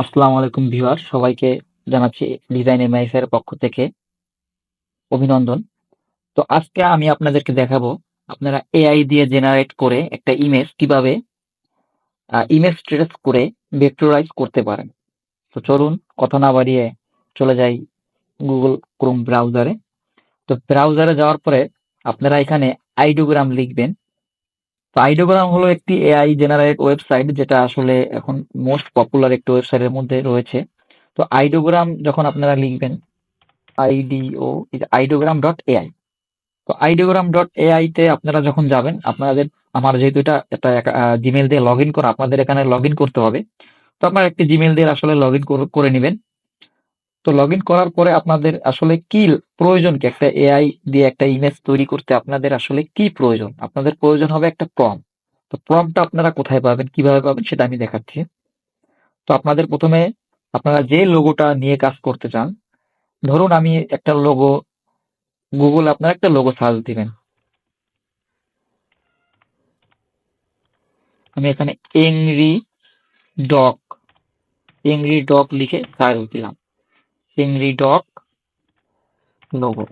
আসসালামু আলাইকুম ভিউয়ার সবাইকে জানাচ্ছি ডিজাইন এমআইএস এর পক্ষ থেকে অভিনন্দন। তো আজকে আমি আপনাদেরকে দেখাবো আপনারা এআই দিয়ে জেনারেট করে একটা ইমেজ কীভাবে ইমেজ ট্রেস করে ভেক্টরাইজ করতে পারেন। তো চলুন কথা না বাড়িয়ে চলে যাই গুগল ক্রোম ব্রাউজারে তো ব্রাউজারে যাওয়ার পরে আপনারা এখানে আইডোগ্রাম লিখবেন। তো আইডোগ্রাম হলো একটি এআই জেনারেট ওয়েবসাইট যেটা আসলে এখন মোস্ট পপুলার একটি ওয়েবসাইটের মধ্যে রয়েছে। তো আইডোগ্রাম যখন আপনারা লিখবেন আইডিও আইডোগ্রাম ডট এআই তো আইডোগ্রাম ডট এআই তে আপনারা যখন যাবেন, আপনাদের, আমার যেহেতু এটা একটা জিমেল দিয়ে লগ ইন করা, আপনাদের এখানে লগ ইন করতে হবে। তো আপনারা একটি জিমেল দিয়ে আসলে লগ ইন করে নেবেন। তো লগ ইন করার পরে আপনাদের আসলে কি প্রয়োজন কি? একটা এআই দিয়ে একটা ইমেজ তৈরি করতে আপনাদের আসলে কি প্রয়োজন? আপনাদের প্রয়োজন হবে একটা প্রম তো প্রমটা আপনারা কোথায় পাবেন, কীভাবে পাবেন সেটা আমি দেখাচ্ছি। তো আপনাদের প্রথমে আপনারা যে লোগোটা নিয়ে কাজ করতে চান, ধরুন আমি একটা লোগো গুগল আপনার একটা লোগো সার্চ দিবেন। আমি এখানে এংরি ডক এংরি ডক লিখে সার্চ দিলাম। এংরি ডক লোগো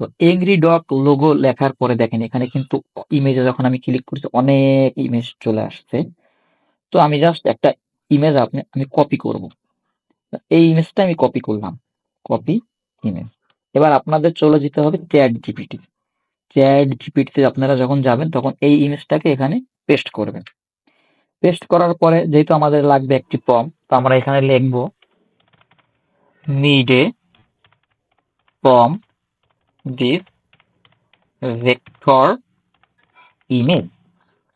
তো এংরি ডক লোগো লেখার পরে দেখেন, এখানে কিন্তু ইমেজে যখন আমি ক্লিক করছি অনেক ইমেজ চলে আসছে। তো আমি জাস্ট একটা ইমেজ আপনি, আমি কপি করব। এই ইমেজটা আমি কপি করলাম। কপি ইমেজ এবার আপনাদের চলে যেতে হবে চ্যাট জিপিটি চ্যাট জিপিটিতে আপনারা যখন যাবেন, তখন এই ইমেজটাকে এখানে পেস্ট করবেন। পেস্ট করার পরে যেহেতু আমাদের লাগবে একটি ফর্ম তো আমরা এখানে লিখব need a form this vector image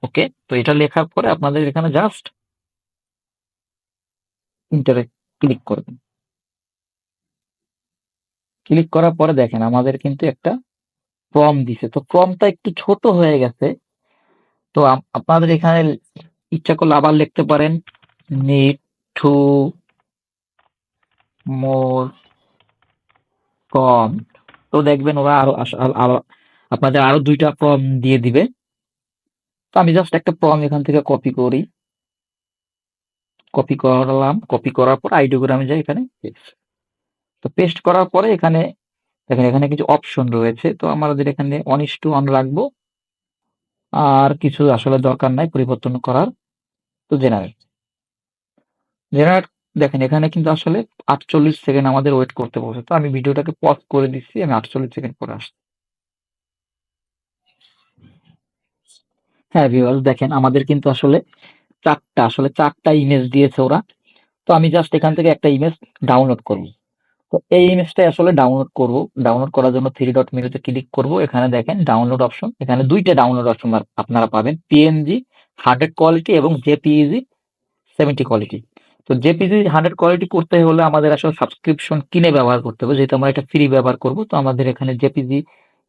okay তো এটা লেখার পরে আপনাদের এখানে জাস্ট ইন্টারে ক্লিক করবেন। ক্লিক করার পরে দেখেন আমাদের কিন্তু একটা ফর্ম দিছে। তো ফর্মটা একটু ছোট হয়ে গেছে। তো আপনাদের এখানে ইচ্ছা করলে আবার লিখতে পারেন নিড টু মোর কম। তো দেখবেন ওরা আরও আপনাদের আরও দুইটা ফর্ম দিয়ে দিবে। তো আমি জাস্ট একটা ফর্ম এখান থেকে কপি করি। কপি করলাম। কপি করার পর আইডিওগ্রামে যাই এখানে। তো পেস্ট করার পরে এখানে, দেখেন এখানে কিছু অপশন রয়েছে। তো আমাদের এখানে অন টু অন রাখব, আর কিছু আসলে দরকার নাই পরিবর্তন করার। তো জেনারেট জেনারেট দেখেন, এখানে কিন্তু আসলে আটচল্লিশ সেকেন্ড আমাদের ওয়েট করতে বলছে তো আমি ভিডিওটাকে পজ করে দিচ্ছি, আমি আটচল্লিশ সেকেন্ড পরে আসছি। হ্যাঁ ভিউয়ার্স দেখেন, আমাদের কিন্তু আসলে চারটা আসলে চারটা ইমেজ দিয়েছে ওরা। তো আমি জাস্ট এখান থেকে একটা ইমেজ ডাউনলোড করব। তো এই ইমেজটাই আসলে ডাউনলোড করব। ডাউনলোড করার জন্য থ্রি ডট মেনুতে ক্লিক করব। এখানে দেখেন ডাউনলোড অপশন এখানে দুইটা ডাউনলোড অপশন আপনারা পাবেন। পিএনজি হান্ড্রেড কোয়ালিটি এবং জেপিইজি সেভেন্টি কোয়ালিটি তো জেপিজি হান্ড্রেড কোয়ালিটি করতে হলে আমাদের আসলে সাবস্ক্রিপশন কিনে ব্যবহার করতে হবে। যেহেতু আমরা এটা ফ্রি ব্যবহার করব, তো আমাদের এখানে জেপিজি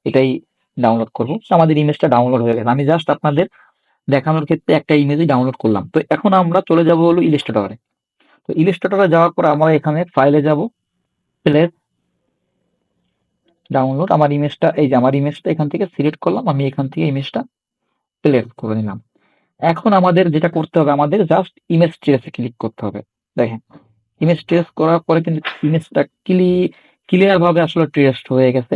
এটাই ডাউনলোড করব। তো আমাদের ইমেজটা ডাউনলোড হয়ে গেছে। আমি জাস্ট আপনাদের দেখানোর ক্ষেত্রে একটা ইমেজই ডাউনলোড করলাম। তো এখন আমরা চলে যাব হলো ইলিস্ট্রেটরে তো ইলিস্ট্রেটরে যাওয়ার পর আমরা এখানে ফাইলে যাব। প্লেস ডাউনলোড আমার ইমেজটা এই যে আমার ইমেজটা এখান থেকে সিলেক্ট করলাম। আমি এখান থেকে ইমেজটা প্লেস করে নিলাম। এখন আমাদের যেটা করতে হবে, আমাদের জাস্ট ইমেজ ট্রেসে ক্লিক করতে হবে। দেখেন ইমেজ ট্রেস করার পরে কিন্তু ইমেজটা ক্লি ক্লিয়ার ভাবে আসলে ট্রেসড হয়ে গেছে।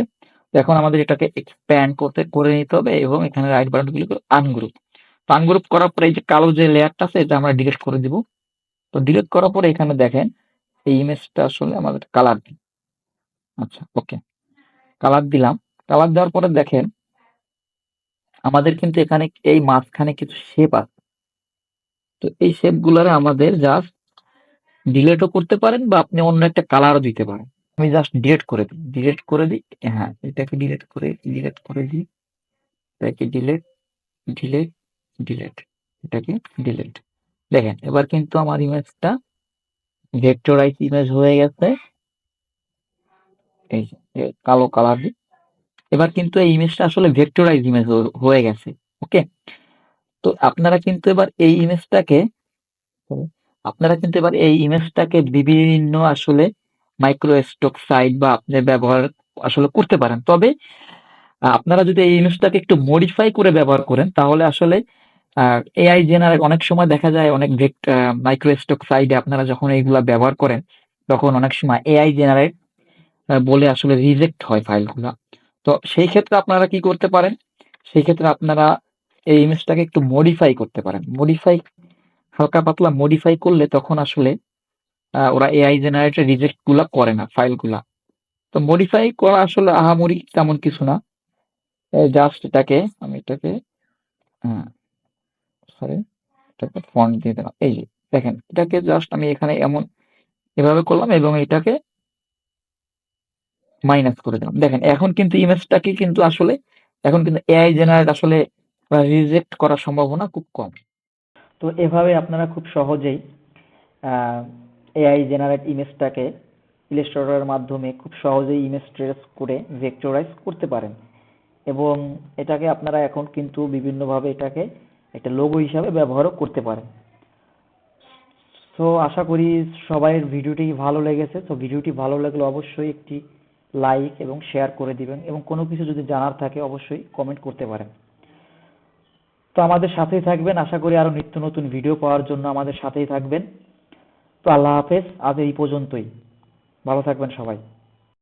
এখন আমাদের এটাকে এক্সপ্যান্ড করতে, করে নিতে হবে এবং এখানে রাইট বাটন ক্লিক করে আনগ্রুপ তো আনগ্রুপ করার পরে এই যে কালো যে লেয়ারটা আছে, এটা আমরা ডিলিট করে দিব। তো ডিলিট করার পরে এখানে দেখেন, এই ইমেজটা আসলে আমাদের কালার আচ্ছা ওকে কালার দিলাম। কালার দেওয়ার পরে দেখেন আমাদের কিন্তু এখানে এই মাঝখানে কিছু শেপ আছে। তো এই শেপ আমাদের জাস্ট ডিলেটও করতে পারেন বা আপনি অন্য একটা কালারও দিতে পারেন। আমি জাস্ট ডিলেট করে দিই। ডিলেট করে দিই। হ্যাঁ এটাকে ডিলেট করে ডিলেট করে দিই। এটাকে ডিলেট ডিলেট ডিলেট এটাকে ডিলেট দেখেন, এবার কিন্তু আমার ইমেজটা ভেক্টরাইজ ইমেজ হয়ে গেছে। এই কালো কালার দিই এবার কিন্তু এই ইমেজটা আসলে ভেক্টরাইজ ইমেজ হয়ে গেছে ওকে তো আপনারা কিন্তু এবার এই ইমেজটাকে আপনারা কিন্তু এবার এই ইমেজটাকে বিভিন্ন আসলে মাইক্রো স্টক সাইট বা আপনি ব্যবহার আসলে করতে পারেন। তবে, আপনারা যদি এই ইমেজটাকে একটু মডিফাই করে ব্যবহার করেন, তাহলে আসলে এআই জেনারেট অনেক সময় দেখা যায় অনেক মাইক্রোস্টক সাইডে আপনারা যখন এইগুলা ব্যবহার করেন, তখন অনেক সময় এআই জেনারেট বলে আসলে রিজেক্ট হয় ফাইলগুলা তো সেই ক্ষেত্রে আপনারা কি করতে পারেন? সেই ক্ষেত্রে আপনারা এই ইমেজটাকে একটু মডিফাই করতে পারেন। মডিফাই হালকা পাতলা মডিফাই করলে তখন আসলে ওরা এআই জেনারেটেড রিজেক্টগুলা করে না ফাইলগুলা তো মডিফাই করা আসলে আহামরি তেমন কিছু না। জাস্ট এটাকে, আমি এটাকে সরি এটাকে ফন্ট দিয়ে দিলাম। এই যে, দেখেন, এটাকে জাস্ট আমি এখানে এমন এভাবে করলাম এবং এটাকে মাইনাস করে দিলাম। দেখেন, এখন কিন্তু ইমেজটাকে কিন্তু আসলে, এখন কিন্তু এআই জেনারেট আসলে রিজেক্ট করার সম্ভাবনা খুব কম। তো এভাবে আপনারা খুব সহজেই এআই জেনারেট ইমেজটাকে ইলাস্ট্রেটরের মাধ্যমে খুব সহজেই ইমেজ ট্রেস করে ভেক্টরাইজ করতে পারেন। এবং এটাকে আপনারা এখন কিন্তু বিভিন্নভাবে এটাকে একটা লোগো হিসাবে ব্যবহারও করতে পারেন। তো আশা করি সবাইয়ের ভিডিওটি ভালো লেগেছে। তো ভিডিওটি ভালো লাগলে অবশ্যই একটি লাইক এবং শেয়ার করে দিবেন এবং কোনো কিছু যদি জানার থাকে অবশ্যই কমেন্ট করতে পারেন। তো আমাদের সাথেই থাকবেন। আশা করি আরও নিত্য নতুন ভিডিও পাওয়ার জন্য আমাদের সাথেই থাকবেন। তো আল্লাহ হাফেজ, আজ এই পর্যন্তই। ভালো থাকবেন সবাই।